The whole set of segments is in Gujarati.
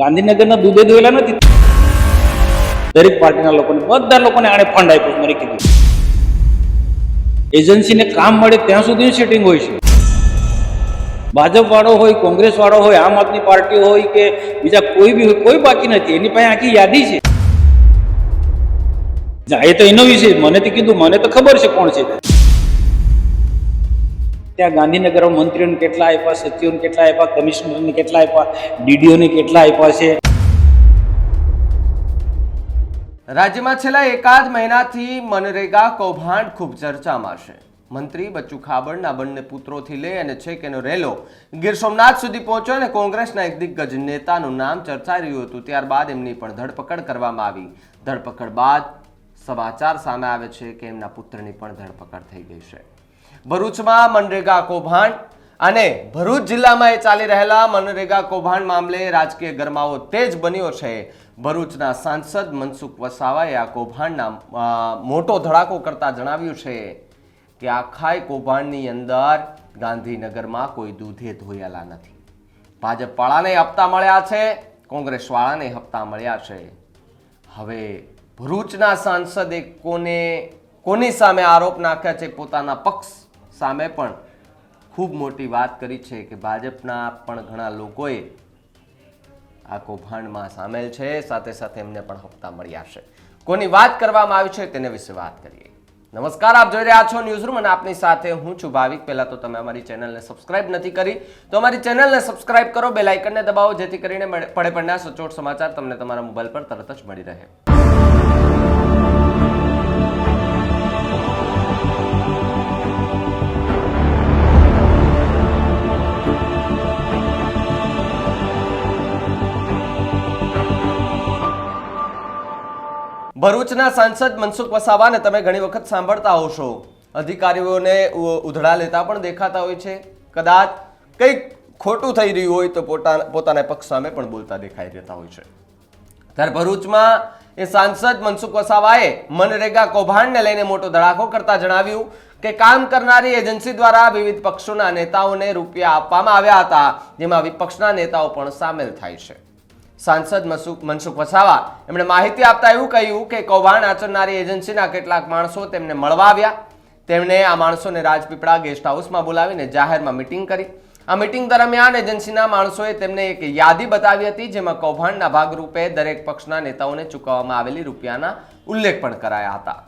ગાંધીનગરના દૂધે દોયેલા નથી. દરેક પાર્ટીના લોકોને, બધા લોકોને આણે ફંડ આપ્યો, મને કીધું. એજન્સીને કામ મળે ત્યાં સુધી સેટિંગ હોય છે. ભાજપ વાળો હોય કોંગ્રેસ વાળો હોય, આમ આદમી પાર્ટી હોય કે બીજા કોઈ બી હોય, કોઈ બાકી નથી. એની પાસે આખી યાદી છે. એ તો એનો વિષય મને તો કીધું, મને તો ખબર છે કોણ છે. ત્યાં ગાંધીનગર મંત્રીઓને કેટલા આપ્યા, સચિવોને કેટલા આપ્યા, કમિશનરને કેટલા આપ્યા, ડીડીઓને કેટલા આપ્યા છે? રાજ્યમાં છેલ્લા એકાદ મહિનાથી મનરેગા, કૌભાંડ ખૂબ ચર્ચામાં છે. મંત્રી બચ્ચુ ખાબડના બંને પુત્રોથી લઈ અને છે કેનો રેલો ગીર સોમનાથ સુધી પહોંચ્યો અને કોંગ્રેસના એક દિગ્ગજ નેતાનું નામ ચર્ચાઈ રહ્યું હતું. ત્યારબાદ એમની પણ ધરપકડ કરવામાં આવી. ધરપકડ બાદ સમાચાર સામે આવે છે કે એમના પુત્રની પણ ધરપકડ થઈ ગઈ છે. ભરૂચમાં મનરેગા કૌભાંડ અને ભરૂચ જિલ્લામાં એ ચાલી રહેલા મનરેગા કૌભાંડ મામલે રાજકીય ગરમાવો તેજ બન્યો છે. ભરૂચના સાંસદ મનસુખ વસાવાએ આ કૌભાંડના મોટો ધડાકો કરતા જણાવ્યું છે કે આખાય કૌભાંડની અંદર ગાંધીનગરમાં કોઈ દૂધે ધોયેલા નથી. ભાજપ વાળાને હપ્તા મળ્યા છે કોંગ્રેસ વાળાને હપ્તા મળ્યા છે. હવે ભરૂચના સાંસદે કોને, કોની સામે આરોપ નાખ્યા છે પોતાના પક્ષ? સામે પણ ખૂબ મોટી વાત કરી છે કે ભાજપના પણ ઘણા લોકોએ આ કૌભાંડમાં સામેલ છે. સાથે સાથે એમને પણ હપ્તા મળ્યા છે. કોની વાત કરવામાં આવી છે તેને વિશે વાત કરીએ. નમસ્કાર, આપ જોઈ રહ્યા છો ન્યૂઝ રૂમ અને આપની સાથે હું છું ભાવિક. પહેલા તો તમે અમારી ચેનલને સબસ્ક્રાઇબ નથી કરી, તો અમારી ચેનલને સબસ્ક્રાઇબ કરો બે લાઇકનને દબાવો, જેથી કરીને પડે પડના સચોટ સમાચાર તમને તમારા મોબાઈલ પર તરત જ મળી રહે. ભરૂચના સાંસદ મનસુખ વસાવાને તમે ઘણી વખત સાંભળતા હોશો. અધિકારીઓને ઉધડા લેતા પણ દેખાતા હોય છે. કદાચ કંઈક ખોટું થઈ રહ્યું હોય તો પોતા, પોતાના પક્ષ સામે પણ બોલતા દેખાઈ રહેતા હોય છે. ત્યારે ભરૂચમાં એ સાંસદ મનસુખ વસાવાએ મનરેગા કૌભાંડને લઈને મોટો ધડાકો કરતા જણાવ્યું કે કામ કરનારી એજન્સી દ્વારા વિવિધ પક્ષોના નેતાઓને રૂપિયા આપવામાં આવ્યા હતા, જેમાં વિપક્ષના નેતાઓ પણ સામેલ થાય છે. સાંસદ મનસુખ મનસુખ વસાવા. એમણે માહિતી આપતા એવું કહ્યું કે કૌભાંડ આચરનારી એજન્સીના કેટલાક માણસો તેમને મળવા આવ્યા. તેમણે આ માણસોને રાજપીપળા ગેસ્ટ હાઉસમાં બોલાવીને જાહેરમાં મિટિંગ કરી. આ મિટિંગ દરમિયાન એજન્સીના માણસોએ તેમને એક યાદી બતાવી હતી, જેમાં કૌભાંડના ભાગરૂપે દરેક પક્ષના નેતાઓને ચૂકવવામાં આવેલી રૂપિયાના ઉલ્લેખ પણ કરાયા હતા.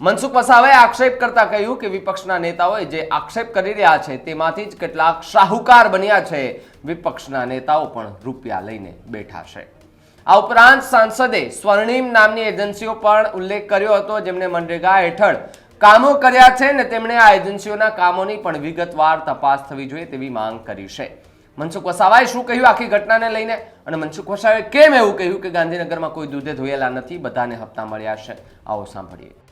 મનસુખ વસાવાએ આક્ષેપ કરતા કહ્યું કે વિપક્ષના નેતાઓએ જે આક્ષેપ કરી રહ્યા છે તેમાંથી જ કેટલાક શાહુકાર બન્યા છે. વિપક્ષના નેતાઓ પણ રૂપિયા લઈને બેઠા છે. આ ઉપરાંત સાંસદે સ્વર્ણિમ નામની એજન્સીઓ પણ ઉલ્લેખ કર્યો હતો, જેમણે મનરેગા હેઠળ કામો કર્યા છે ને તેમણે આ એજન્સીઓના કામોની પણ વિગતવાર તપાસ થવી જોઈએ તેવી માંગ કરી છે. મનસુખ વસાવાએ શું કહ્યું આખી ઘટનાને લઈને? અને મનસુખ વસાવાએ કેમ એવું કહ્યું કે ગાંધીનગરમાં કોઈ દૂધે ધોયેલા નથી, બધાને હપ્તા મળ્યા છે? આવો સાંભળીએ.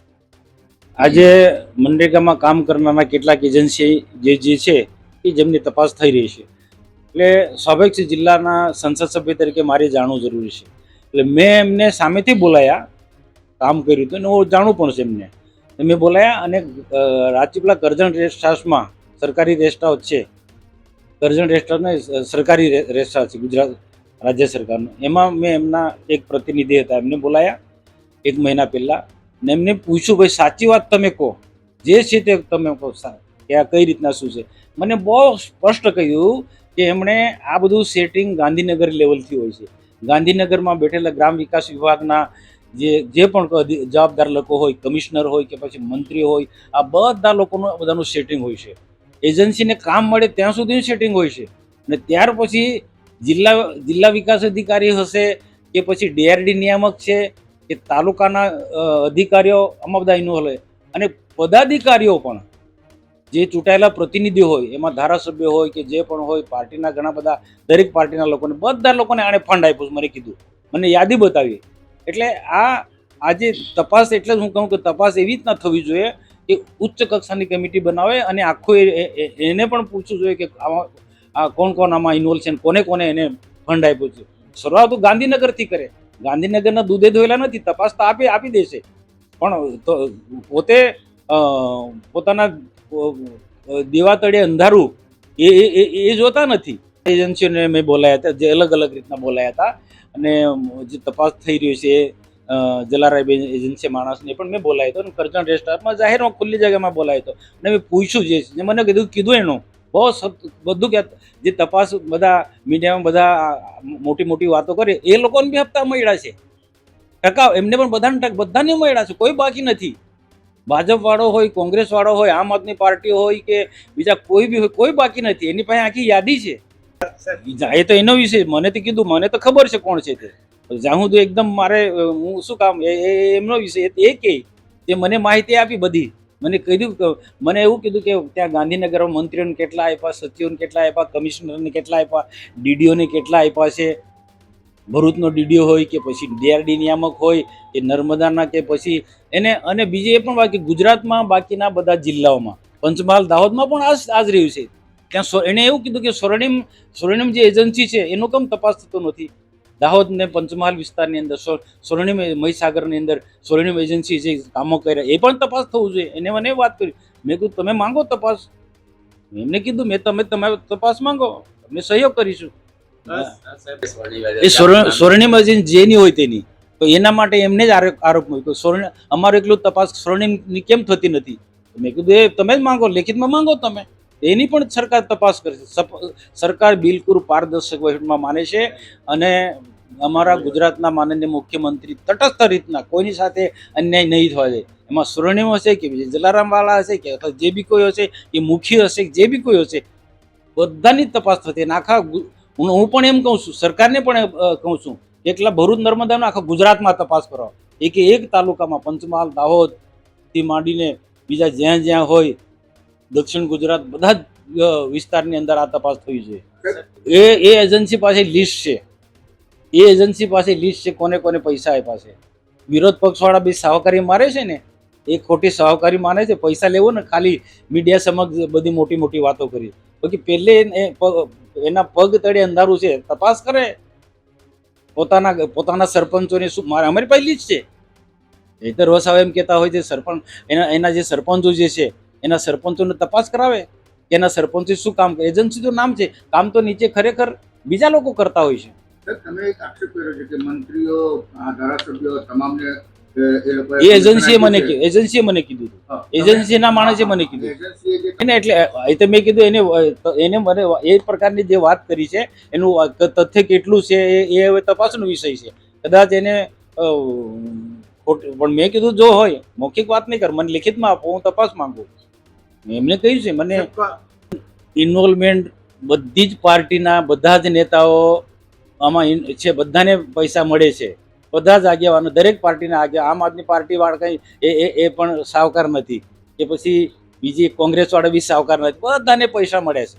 આજે મનરેગામાં કામ કરનારા કેટલાક એજન્સી જે જે છે એ જેમની તપાસ થઈ રહી છે. એટલે સ્વાભાવિક જિલ્લાના સંસદ સભ્ય તરીકે મારે જાણવું જરૂરી છે. એટલે મેં એમને સામેથી બોલાયા કામ કર્યું હતું અને હું જાણું પણ છે એમને. મેં બોલાયા અને અ, કરજણ રેસ્ટ હાઉસમાં સરકારી રેસ્ટ હાઉસ છે. કરજણ રેસ્ટ હાઉસ સરકારી રેસ્ટ હાઉસ છે ગુજરાત રાજ્ય સરકારનું. એમાં મેં એમના એક પ્રતિનિધિ હતા એમને બોલાયા. એક મહિના પહેલાં ને એમને પૂછ્યું, ભાઈ, સાચી વાત તમે કહો. જે છે તે તમે કહો કે આ કઈ રીતના શું છે? મને બહુ સ્પષ્ટ કહ્યું કે એમણે આ બધું સેટિંગ ગાંધીનગર લેવલથી હોય છે. ગાંધીનગરમાં બેઠેલા ગ્રામ વિકાસ વિભાગના જે જે પણ જવાબદાર લોકો હોય, કમિશનર હોય કે પછી મંત્રી હોય, આ બધા લોકોનું બધાનું સેટિંગ હોય છે. એજન્સીને કામ મળે ત્યાં સુધીનું સેટિંગ હોય છે. અને ત્યાર પછી જિલ્લા જિલ્લા વિકાસ અધિકારી હશે કે પછી ડીઆરડી નિયામક છે કે તાલુકાના અધિકારીઓ ઇન્વોલ્વ હોય અને પદાધિકારીઓ પણ જે ચૂંટાયેલા પ્રતિનિધિ હોય, એમાં ધારાસભ્ય હોય કે જે પણ હોય, પાર્ટીના ઘણા બધા, દરેક પાર્ટીના લોકોને, બધા લોકોને આણે ફંડ આપ્યું મને કીધું. મને યાદી બતાવી. એટલે આ, આજે તપાસ એટલે જ હું કહું કે તપાસ એવી રીતના થવી જોઈએ કે ઉચ્ચ કક્ષાની કમિટી બનાવે અને આખું એને પણ પૂછવું જોઈએ કે આમાં કોણ કોણ આમાં ઇન્વોલ્વ છે કોને કોને એને ફંડ આપ્યું છે. શરૂઆત ગાંધીનગરથી કરે. ગાંધીનગરના દૂધે ધોયેલા નથી તપાસ તો આપી આપી દેશે. પણ પોતે પોતાના અ, દેવા તળે અંધારું એ એ- એ જોતા નથી. એજન્સીઓને મેં બોલાયા હતા જે અલગ અલગ રીતના બોલાયા હતા. અને જે તપાસ થઈ રહ્યો છે જલારાય એજન્સી માણસને પણ મેં બોલાયો હતો અને કરજણ રેસ્ટોરન્ટમાં જાહેરમાં ખુલ્લી જગ્યામાં બોલાયો હતો. અને મેં પૂછ્યું જે મને કીધું કીધું એનું. બહુ બધું કે જે તપાસ બધા મીડિયામાં બધા મોટી મોટી વાતો કરે, એ લોકોને બી હપ્તા મળ્યા છે. ટકાવ એમને પણ બધાને ટક- બધાને મળ્યા છે, કોઈ બાકી નથી. ભાજપવાળો હોય, કોંગ્રેસવાળો હોય, આમ આદમી પાર્ટી હોય કે બીજા કોઈ બી હોય, કોઈ બાકી નથી. એની પાસે આખી યાદી છે. એ તો એનો વિષય, મને તો કીધું, મને તો ખબર છે કોણ છે તે. જાહું તો એકદમ મારે, હું શું કામ એમનો વિષય, એ કે તે મને માહિતી આપી બધી. મને કીધું મને એવું કીધું કે ત્યાં ગાંધીનગરમાં મંત્રીઓને કેટલા આપ્યા, સચિવોને કેટલા આપ્યા, કમિશનરને કેટલા આપ્યા, ડીડીઓને કેટલા આપ્યા છે? ભરૂચનો ડીડીઓ હોય કે પછી ડીઆરડી નિયામક હોય કે નર્મદાના કે પછી એને, અને બીજી એ પણ બાકી ગુજરાતમાં બાકીના બધા જિલ્લાઓમાં, પંચમહાલ, દાહોદમાં પણ આજ આજ રહ્યું છે. ત્યાં એણે એવું કીધું કે સ્વર્ણિમ સ્વર્ણિમ જે એજન્સી છે, એનો કેમ તપાસ થતો નથી? દાહોદ ને પંચમહાલ વિસ્તારની અંદર સ્વ- સ્વર્ણિમ મહીસાગરની અંદર સ્વર્ણિમ એજન્સી જે કામો કર્યા, એ પણ તપાસ થવું જોઈએ. એને મને વાત કરી. મેં કીધું, તમે માંગો તપાસ. એમને કીધું, મેં તમે તમારી તપાસ માંગો. અમે સહયોગ કરીશું. એ સ્વર્ણ સ્વર્ણિમ એજન્સી જેની હોય તેની, તો એના માટે એમને જ આરોપ મૂક્યો. સ્વર્ણ અમારું એટલું તપાસ સ્વર્ણિમની કેમ થતી નથી? મેં કીધું, એ તમે જ માંગો, લેખિતમાં માંગો તમે. એની પણ સરકાર તપાસ કરશે. સરકાર બિલકુલ પારદર્શક વહીવટમાં માને છે અને અમારા ગુજરાતના માનનીય મુખ્યમંત્રી તટસ્થ રીતના કોઈની સાથે અન્યાય નહીં થવા દે. એમાં સ્વર્ણિમ હશે કે જલારામવાળા હશે કે અથવા જે બી કોઈ હશે, એ મુખી હશે જે બી કોઈ હશે, બધાની તપાસ થતી આખા હું પણ એમ કહું છું, સરકારને પણ કહું છું એકલા ભરૂચ નર્મદાનો આખા ગુજરાતમાં તપાસ કરો. એક એક તાલુકામાં પંચમહાલ દાહોદથી માંડીને બીજા જ્યાં જ્યાં હોય દક્ષિણ ગુજરાત બધા જ વિસ્તારની અંદર આ તપાસ થઈ છે. એ એ એજન્સી પાસે લિસ્ટ છે. એ એજન્સી પાસે લિસ્ટ છે કોને કોને પૈસા આપ્યા છે. વિરોધ પક્ષવાળા બી સહકારી મારે છે ને એ ખોટી સહકારી માને છે પૈસા લેવો ને ખાલી મીડિયા સમક્ષ બધી મોટી મોટી વાતો કરી. બાકી પહેલે એના પગ તળે અંધારું છે તપાસ કરે. પોતાના પોતાના સરપંચોની શું મારે અમારી પાસે લિસ્ટ છે. હેતર વસાવા એમ કહેતા હોય છે સરપંચ એના એના જે સરપંચો જે છે એના સરપંચોને તપાસ કરાવે કે એના સરપંચે શું કામ એજન્સીનું નામ છે. કામ તો નીચે ખરેખર બીજા લોકો કરતા હોય છે. તમે એક આક્ષેપ કર્યો છે કે મંત્રીઓ ધારાસભ્યો તમામને એ એ લોકોએ એ એજન્સીએ મને કીધું. એજન્સીએ મને કીધું એજન્સીના માણસે મને કીધું એને એટલે તો મેં કીધું એને એને મને એ પ્રકારની જે વાત કરી છે એનું તથ્ય કેટલું છે એ હવે તપાસનો વિષય છે. કદાચ એને પણ મેં કીધું જો હોય મૌખિક વાત નહીં કર મને લિખિતમાં આપો હું તપાસ માંગુ. એમને કહ્યું છે મને ઇન્વોલ્વમેન્ટ બધી જ પાર્ટીના બધા જ નેતાઓ આમાં છે બધાને પૈસા મળે છે. બધા જ આગેવાનો દરેક પાર્ટીના આગે આમ આદમી પાર્ટી વાળા કંઈ એ એ એ પણ સાવકાર નથી. કે પછી બીજી કોંગ્રેસ વાળા બી સાવકાર નથી. બધાને પૈસા મળે છે.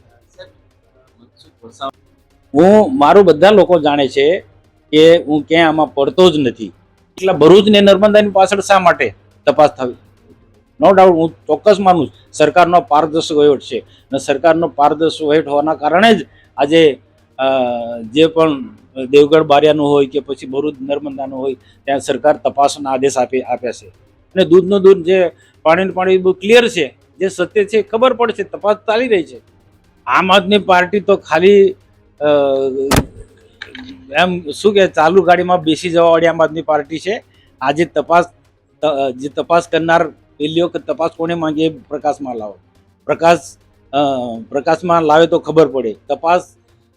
હું મારું બધા લોકો જાણે છે કે હું ક્યાંય આમાં પડતો જ નથી. એટલા ભરૂચ ને નર્મદાની પાછળ શા માટે તપાસ થવી? નો ડાઉટ હું ચોક્કસ માનું. સરકારનો પારદર્શક વહીવટ છે અને સરકારનો પારદર્શક વહીવટ હોવાના કારણે જ આજે જે પણ દેવગઢ બારિયાનું હોય કે પછી ભરૂચ નર્મદાનું હોય, ત્યાં સરકાર તપાસના આદેશ આપી, આપ્યા છે અને દૂધનું દૂધ જે પાણીનું પાણી બહુ ક્લિયર છે, જે સત્ય છે ખબર પડશે, તપાસ ચાલી રહી છે આમ આદમી પાર્ટી તો ખાલી એમ શું કે ચાલુ ગાડીમાં બેસી જવાવાળી આમ આદમી પાર્ટી છે આજે તપાસ જે તપાસ કરનાર પહેલી વખત તપાસ કોને માંગે એ પ્રકાશમાં લાવો. પ્રકાશ પ્રકાશમાં લાવે તો ખબર પડે. તપાસ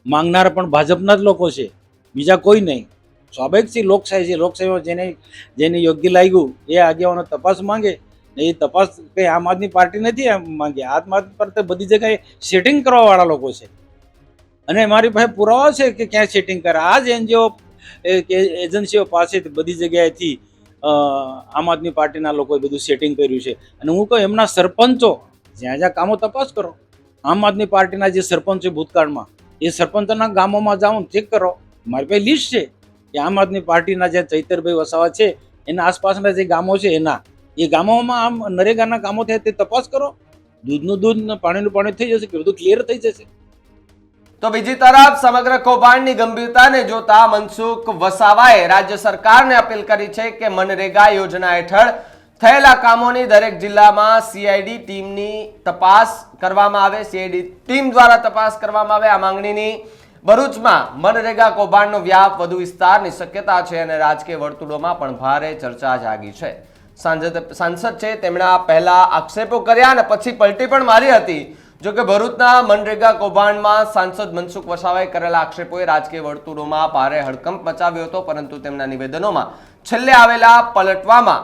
માંગનાર પણ ભાજપના જ લોકો છે. બીજા કોઈ નહીં. સ્વાભાવિક છે લોકશાહી છે. લોકશાહીમાં જેને જેને યોગ્ય લાગ્યું એ આગેવાનો તપાસ માંગે ને એ તપાસ કંઈ આમ આદમી પાર્ટી નથી માંગે. આમ આદમી તો બધી જગ્યાએ સેટિંગ કરવાવાળા લોકો છે. અને મારી પાસે પુરાવા છે કે ક્યાં સેટિંગ કરે? આ જ એનજીઓ કે એજન્સીઓ પાસેથી બધી જગ્યાએથી આમ આદમી પાર્ટીના લોકોએ બધું સેટિંગ કર્યું છે. અને હું કહું, એમના સરપંચો જ્યાં જ્યાં કામો તપાસ કરો. આમ આદમી પાર્ટીના જે સરપંચ છે ભૂતકાળમાં, એ સરપંચોના ગામોમાં જાઓ ચેક કરો. મારી પાસે લિસ્ટ છે કે આમ આદમી પાર્ટીના જે ચૈતરભાઈ વસાવા છે, એના આસપાસના જે ગામો છે એના, એ ગામોમાં આમ નરેગાના કામો થયા તે તપાસ કરો. દૂધનું દૂધ પાણીનું પાણી થઈ જશે કે બધું ક્લિયર થઈ જશે. તો બીજી તરફ સમગ્ર કૌભાંડની ગંભીરતાને જોતા મનસુખ વસાવાએ રાજ્ય સરકારને અપીલ કરી છે કે મનરેગા યોજના હેઠળ થયેલા કામોની દરેક જિલ્લામાં સીઆઈડી ટીમની તપાસ કરવામાં આવે સીઆઈડી ટીમ દ્વારા તપાસ કરવામાં આવે. આ માંગણીની ભરૂચમાં મનરેગા કૌભાંડનો વ્યાપ વધુ વિસ્તારની શક્યતા છે અને રાજકીય વર્તુળોમાં પણ ભારે ચર્ચા જાગી છે. સાંસદ છે, તેમણે પહેલા આક્ષેપો કર્યા અને પછી પલટી પણ મારી હતી. જો કે ભરૂચના મનરેગા કૌભાંડમાં સાંસદ મનસુખ વસાવાએ કરેલા આક્ષેપોએ રાજકીય વર્તુળોમાં ભારે હડકંપ મચાવ્યો હતો, પરંતુ તેમના નિવેદનોમાં છેલ્લે આવેલા પલટવામાં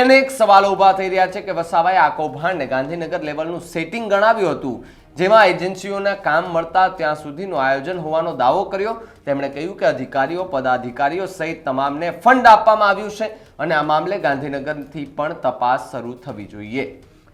અનેક સવાલો ઊભા થઈ રહ્યા છે કે વસાવાએ આ કૌભાંડને ગાંધીનગર લેવલનું સેટિંગ ગણાવ્યું હતું. જેમાં એજન્સીઓના કામ મળતા ત્યાં સુધીનું આયોજન હોવાનો દાવો કર્યો. તેમણે કહ્યું કે અધિકારીઓ, પદાધિકારીઓ સહિત તમામને ફંડ આપવામાં આવ્યું છે અને આ મામલે ગાંધીનગરથી પણ તપાસ શરૂ થવી જોઈએ.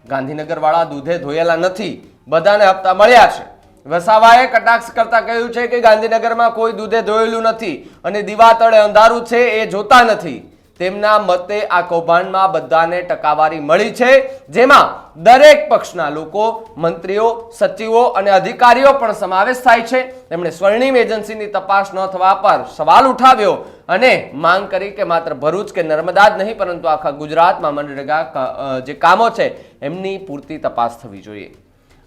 ગાંધીનગરવાળા દૂધે ધોયેલા નથી, બધાને હપ્તા મળ્યા છે. વસાવાએ કટાક્ષ કરતા કહ્યું છે કે ગાંધીનગરમાં કોઈ દૂધે ધોયેલું નથી અને દીવા તળે અંધારું છે, એ જોતા નથી. તેમના મતે આ કૌભાંડમાં બધાને ટકાવારી મળી છે, જેમાં દરેક પક્ષના લોકો, મંત્રીઓ, સચિવો અને અધિકારીઓ પણ સમાવેશ થાય છે. તેમણે સ્વર્ણિમ એજન્સીની તપાસ ન થવા પર સવાલ ઉઠાવ્યો અને માંગ કરી કે માત્ર ભરૂચ કે નર્મદા જ નહીં, પરંતુ આખા ગુજરાતમાં મનરેગા જે કામો છે, એમની પૂરતી તપાસ થવી જોઈએ.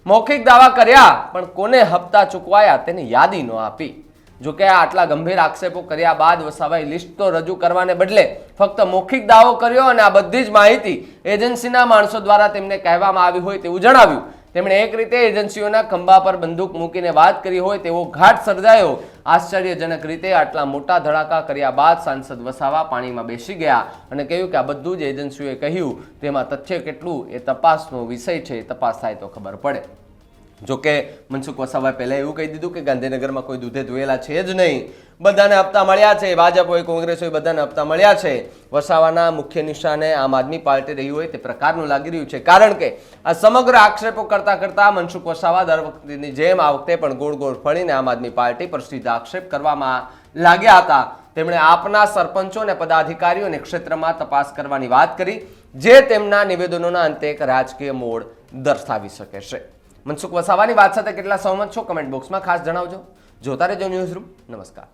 મૌખિક દાવા કર્યા, પણ કોને હપ્તા ચૂકવાયા તેની યાદી ન આપી. જો કે આ આટલા ગંભીર આક્ષેપો કર્યા બાદ વસાવાએ લિસ્ટ તો રજૂ કરવાને બદલે ફક્ત મૌખિક દાવો કર્યો અને આ બધી જ માહિતી એજન્સીના માણસો દ્વારા તેમને કહેવામાં આવી હોય તેવું જણાવ્યું. તેમણે એક રીતે એજન્સીઓના ખંભા પર બંદૂક મૂકીને વાત કરી હોય તેવો ઘાટ સર્જાયો. આશ્ચર્યજનક રીતે આટલા મોટા ધડાકા કર્યા બાદ સાંસદ વસાવા પાણીમાં બેસી ગયા અને કહ્યું કે આ બધું જ એજન્સીઓએ કહ્યું. તેમાં તથ્ય કેટલું એ તપાસનો વિષય છે તપાસ થાય તો ખબર પડે. જો કે મનસુખ વસાવાએ પહેલાં એવું કહી દીધું કે ગાંધીનગરમાં કોઈ દૂધે ધોયેલા છે જ નહીં. બધાને હપ્તા મળ્યા છે. ભાજપ હોય, કોંગ્રેસ હોય, બધાને હપ્તા મળ્યા છે. વસાવાના મુખ્ય નિશાને આમ આદમી પાર્ટી રહી હોય તે પ્રકારનું લાગી રહ્યું છે. કારણ કે આ સમગ્ર આક્ષેપો કરતા કરતા મનસુખ વસાવા દર વખતની જેમ આ વખતે પણ ગોળ ગોળ ફળીને આમ આદમી પાર્ટી પર સીધા આક્ષેપ કરવામાં લાગ્યા હતા. તેમણે આપના સરપંચો અને પદાધિકારીઓને ક્ષેત્રમાં તપાસ કરવાની વાત કરી, જે તેમના નિવેદનોના અંતે એક રાજકીય મોડ દર્શાવી શકે છે. મનસુખ વસાવાની વાત સાથે કેટલા સહમત છો? કમેન્ટ બોક્સમાં ખાસ જણાવજો. જોતા રહેજો ન્યૂઝ રૂમ નમસ્કાર.